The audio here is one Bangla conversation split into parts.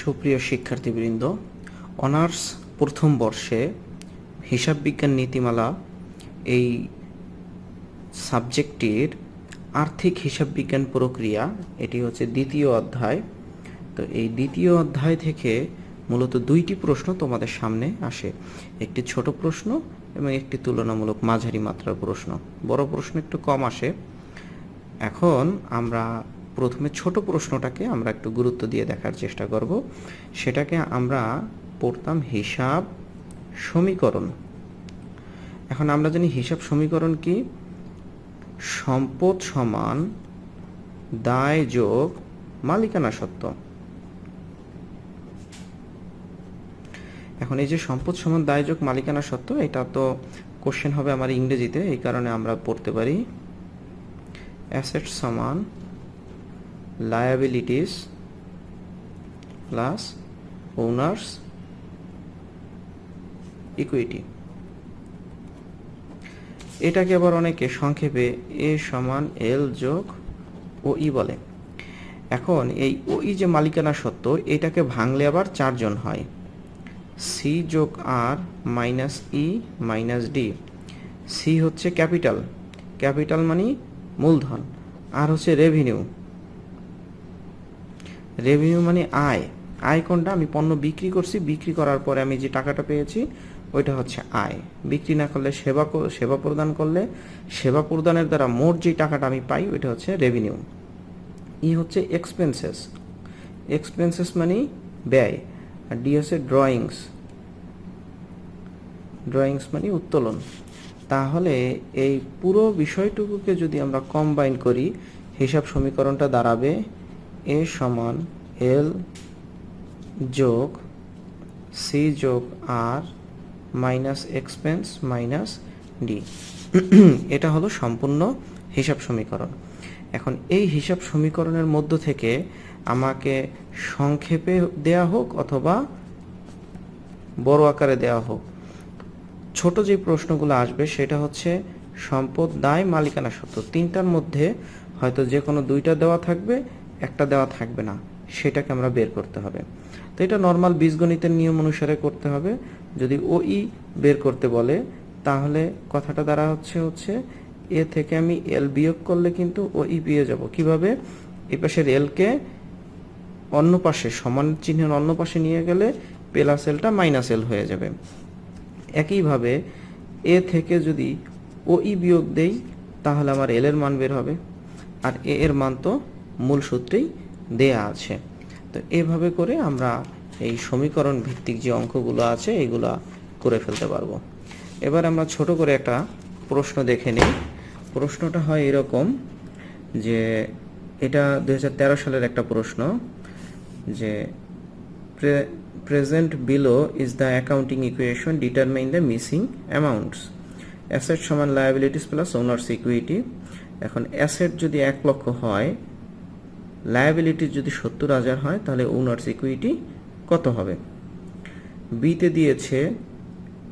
সুপ্রিয় শিক্ষার্থীবৃন্দ, অনার্স প্রথম বর্ষে হিসাব বিজ্ঞান নীতিমালা এই সাবজেক্টটির আর্থিক হিসাব বিজ্ঞান প্রক্রিয়া, এটি হচ্ছে দ্বিতীয় অধ্যায়। তো এই দ্বিতীয় অধ্যায় থেকে মূলত দুইটি প্রশ্ন তোমাদের সামনে আসে। একটি ছোট প্রশ্ন এবং একটি তুলনামূলক মাঝারি মাত্রার প্রশ্ন। বড় প্রশ্ন একটু কম আসে। এখন আমরা প্রথমে ছোট প্রশ্নটাকে আমরা একটু গুরুত্ব দিয়ে দেখার চেষ্টা করব। সেটাকে আমরা পড়তাম হিসাব সমীকরণ। এখন আমরা জানি হিসাব সমীকরণ কি? সম্পদ সমান দায় যোগ মালিকানা সত্ত্ব। এখন এই যে সম্পদ সমান দায় যোগ মালিকানা সত্ত্ব, এটা তো কোশ্চেন হবে আমার ইংরেজিতে, এই কারণে আমরা পড়তে পারি। অ্যাসেট সমান লায়াবিলিটিস প্লাস ওনার্স ইকুইটি এটাকে আবার অনেকে সংক্ষেপে এ সমান এল যোগ ও ই বলে। এখন এই ও ই যে মালিকানা সত্ত্ব এটাকে ভাঙলে আবার চারজন হয়। সি যোগ R minus E minus D C হচ্ছে ক্যাপিটাল ক্যাপিটাল মানে মূলধন। আর হচ্ছে রেভিনিউ রেভিনিউ মানে আয়। আয় কোনটা? আমি পণ্য বিক্রি করছি, বিক্রি করার পরে আমি যে টাকাটা পেয়েছি, ওইটা হচ্ছে আয়। বিক্রি না করলে সেবা সেবা প্রদান করলে, সেবা প্রদানের দ্বারা মোট যে টাকাটা আমি পাই, ওইটা হচ্ছে রেভিনিউ ই হচ্ছে এক্সপেন্সেস এক্সপেন্সেস মানে ব্যয়। আর ডি হচ্ছে ড্রয়িংস ড্রয়িংস মানে উত্তোলন। তাহলে এই পুরো বিষয়টুকুকে যদি আমরা কম্বাইন করি, হিসাব সমীকরণটা দাঁড়াবে এ সমান এল যোগ সি যোগ R minus expense minus D. এটা হলো সম্পূর্ণ হিসাব সমীকরণ। এখন এই হিসাব সমীকরণের মধ্য থেকে আমাকে সংক্ষেপে দেয়া হোক অথবা বড় আকারে দেওয়া হোক। ছোট যে প্রশ্নগুলো আসবে সেটা হচ্ছে সম্পদ দায় মালিকানা সত্ত্ব তিনটার মধ্যে হয়তো যে কোনো দুইটা দেওয়া থাকবে একটা দেওয়া থাকবে না, সেটাকে আমরা বের করতে হবে। তো এটা নর্মাল বীজগণিতের নিয়ম অনুসারে করতে হবে। যদি ও ই বের করতে বলে, তাহলে কথাটা দ্বারা হচ্ছে হচ্ছে এ থেকে আমি এল বিয়োগ করলে কিন্তু ও ই পেয়ে যাব। কীভাবে? এই পাশের এলকে অন্য পাশে, সমান চিহ্নের অন্য পাশে নিয়ে গেলে প্লাস এলটা মাইনাস এল হয়ে যাবে। একইভাবে এ থেকে যদি ও ই বিয়োগ দেই, তাহলে আমার এল এর মান বের হবে। আর এ এর মান তো মূল সূত্রেই দেয়া আছে। তো এভাবে করে আমরা এই সমীকরণ ভিত্তিক যে অঙ্কগুলো আছে, এগুলা করে ফেলতে পারব। এবার আমরা ছোট করে একটা প্রশ্ন দেখে নিই। প্রশ্নটা হয় এরকম যে, এটা দু হাজার তেরো সালের একটা প্রশ্ন যে present below is the accounting equation determine the missing amounts. Asset সমান লায়াবিলিটিস প্লাস ওনার্স ইকুইটি এখন অ্যাসেট যদি এক লক্ষ হয় লায়াবিলিটিস যদি সত্তর হাজার হয়, তাহলে ওনার্স ইকুইটি কত হবে? বিতে দিয়েছে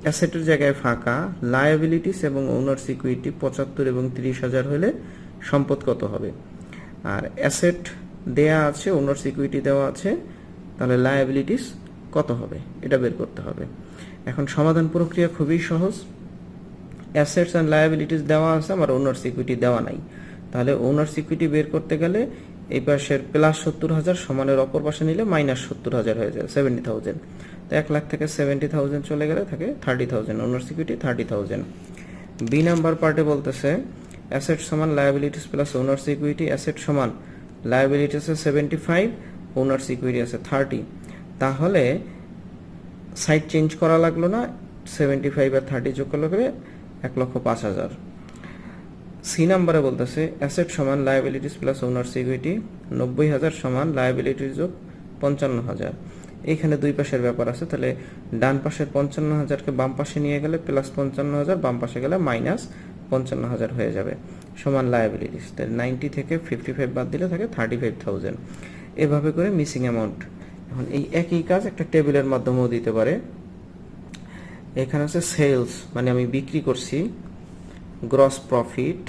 অ্যাসেটের জায়গায় ফাঁকা লায়াবিলিটিস এবং ওনার্স ইকুইটি পঁচাত্তর এবং তিরিশ হাজার হলে সম্পদ কত হবে? আর অ্যাসেট দেয়া আছে ওনার্স ইকুইটি দেওয়া আছে, তাহলে লায়াবিলিটিস কত হবে? এটা বের করতে হবে। এখন সমাধান প্রক্রিয়া খুবই সহজ। অ্যাসেটস অ্যান্ড লায়াবিলিটিস দেওয়া আছে, আমার ওনার্স ইকুইটি দেওয়া নাই। তাহলে ওনার্স ইকুইটি বের করতে গেলে এই পাশের প্লাস সত্তর হাজার সমানের অপর পাশে নিলে মাইনাস সত্তর হাজার হয়ে যায় সেভেন্টি থাউজেন্ড তো এক লাখ থেকে সেভেন্টি থাউজেন্ড চলে গেলে থাকে thirty thousand owners equity thirty thousand B number পার্টে বলতেছে অ্যাসেট সমান liabilities plus owners equity asset সমান লায়াবিলিটিস আছে সেভেন্টি ফাইভ ওনার্স ইকুইটি আছে থার্টি তাহলে সাইড চেঞ্জ করা লাগল না সেভেন্টি ফাইভ আর থার্টি যোগ করলে করে এক লক্ষ পাঁচ হাজার। সি নাম্বারে বলতেছে অ্যাসেট সমান লায়াবিলিটিস প্লাস ওনার্স ইকুইটি নব্বই হাজার সমান লায়াবিলিটিস যোগ পঞ্চান্ন হাজার। এইখানে দুই পাশের ব্যাপার আছে, তাহলে ডান পাশের পঞ্চান্ন হাজারকে বাম পাশে নিয়ে গেলে প্লাস পঞ্চান্ন হাজার, বাম পাশে গেলে মাইনাস পঞ্চান্ন হাজার হয়ে যাবে। সমান লায়াবিলিটিস তাহলে নাইনটি থেকে ফিফটি ফাইভ বাদ দিলে থাকে থার্টি ফাইভ থাউজেন্ড এভাবে করে মিসিং অ্যামাউন্ট এখন এই একই কাজ একটা টেবিলের মাধ্যমেও দিতে পারে। এখানে আছে সেলস মানে আমি বিক্রি করছি। গ্রস প্রফিট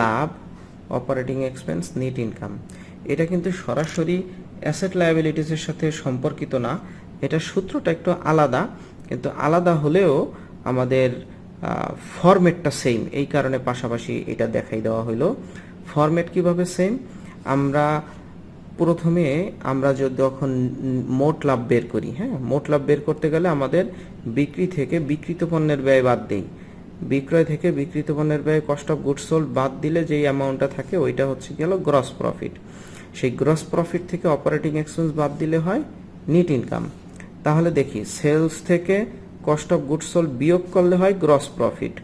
লাভ অপারেটিং এক্সপেন্স নেট ইনকাম এটা কিন্তু সরাসরি অ্যাসেট লায়াবিলিটিসের সাথে সম্পর্কিত না। এটা সূত্রটা একটু আলাদা, কিন্তু আলাদা হলেও আমাদের ফরম্যাটটা সেম এই কারণে পাশাপাশি এটা দেখাই দেওয়া হলো ফরম্যাট কীভাবে সেম আমরা প্রথমে আমরা যদি যখন মোট লাভ বের করি হ্যাঁ? মোট লাভ বের করতে গেলে আমাদের বিক্রি থেকে বিক্রিত পণ্যের ব্যয় বাদ দেই। বিক্রয় থেকে বিক্রিত পণ্যের ব্যয় কস্ট অফ গুডস সোল্ড বাদ দিলে যেই অ্যামাউন্টটা থাকে ওইটা হচ্ছে গেল গ্রস প্রফিট সেই গ্রস প্রফিট থেকে অপারেটিং এক্সপেন্স বাদ দিলে হয় নিট ইনকাম তাহলে দেখি সেলস থেকে কস্ট অফ গুডস সোল্ড বিয়োগ করলে হয় গ্রস প্রফিট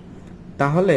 তাহলে